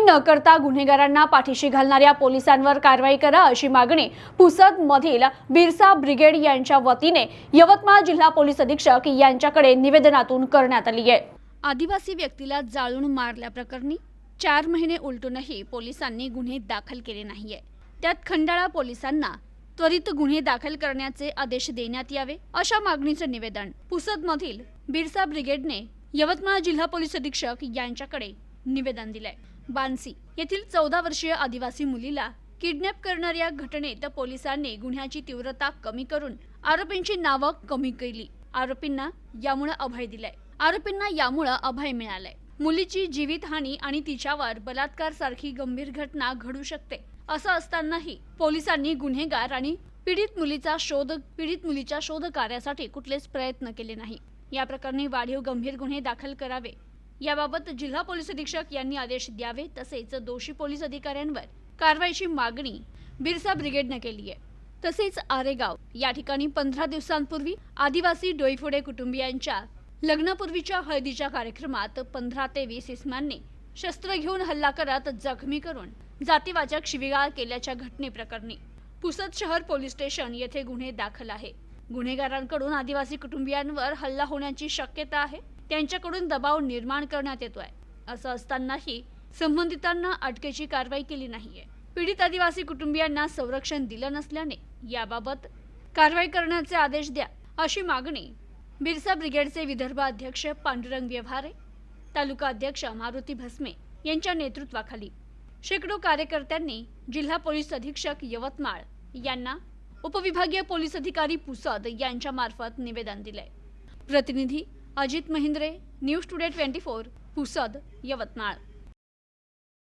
न करता गुन्हेगारांना पाठीशी घालणाऱ्या पोलिसांवर कारवाई करा अशी मागणी पुसद मधील बिरसा ब्रिगेड यांच्या वतीने यवतमाळ जिल्हा पोलीस अधीक्षक यांच्याकडे निवेदनातून करण्यात आली आहे. आदिवासी व्यक्तीला जाळून मारल्याप्रकरणी चार महिने उलटूनही पोलिसांनी गुन्हे दाखल केले नाहीये. त्यात खंडाळा पोलिसांना त्वरित गुन्हे दाखल करण्याचे आदेश देण्यात यावे अशा मागणीचे निवेदन पुसद मधील बिरसा ब्रिगेडने यवतमाळ जिल्हा पोलीस अधीक्षक यांच्याकडे निवेदन दिलंय. बान्सी येथील चौदा वर्षीय आदिवासी मुलीला किडनॅप करणाऱ्या घटनेत पोलिसांनी गुन्ह्याची तीव्रता कमी करून आरोपींची नावं कमी केली. आरोपींना यामुळे अभय दिलाय. आरोपींना यामुळे अभय मिळालंय. मुलीची जीवितहानी आणि तिच्यावर बलात्कार सारखी गंभीर घटना घडू शकते असं असतानाही पोलिसांनी गुन्हेगार आणि पीडित मुलीचा शोध पीडित मुलीच्या शोध कार्यासाठी कुठलेच प्रयत्न केले नाही. या प्रकरणी वाढीव गंभीर गुन्हे दाखल करावे याबाबत जिल्हा पोलीस अधीक्षक यांनी आदेश द्यावे तसेच दोषी पोलीस अधिकाऱ्यांवर कारवाईची मागणी बिरसा ब्रिगेडनं केली आहे. तसेच आरेगाव या ठिकाणी पंधरा दिवसांपूर्वी आदिवासी डोईफोडे कुटुंबियांच्या लग्नापूर्वीच्या हळदीच्या कार्यक्रमात पंधरा ते वीस इसमांनी शस्त्र घेऊन हल्ला करत जखमी करून जातीवाचक शिविगाळ केल्याच्या घटनेप्रकरणी पुसद शहर पोलीस स्टेशन येथे गुन्हे दाखल आहे. गुन्हेगारांकडून आदिवासी कुटुंबियांवर हल्ला होण्याची शक्यता आहे. त्यांच्याकडून दबाव निर्माण करण्यात येतोय. असं असतानाही संबंधितांना अटकेची कारवाई केली नाहीये. पीडित आदिवासी कुटुंबियांना संरक्षण दिलं नसल्याने याबाबत कारवाई करण्याचे आदेश द्या अशी मागणी बिरसा ब्रिगेडचे विदर्भ अध्यक्ष पांडुरंग व्यवहारे तालुका अध्यक्ष मारुती भस्मे यांच्या नेतृत्वाखाली शेकडो कार्यकर्त्यांनी जिल्हा पोलीस अधीक्षक यवतमाळ यांना उपविभागीय पोलीस अधिकारी पुसद यांच्या मार्फत निवेदन दिले प्रतिनिधी Ajit Mahindre news today twenty four Pusad Yavatmal.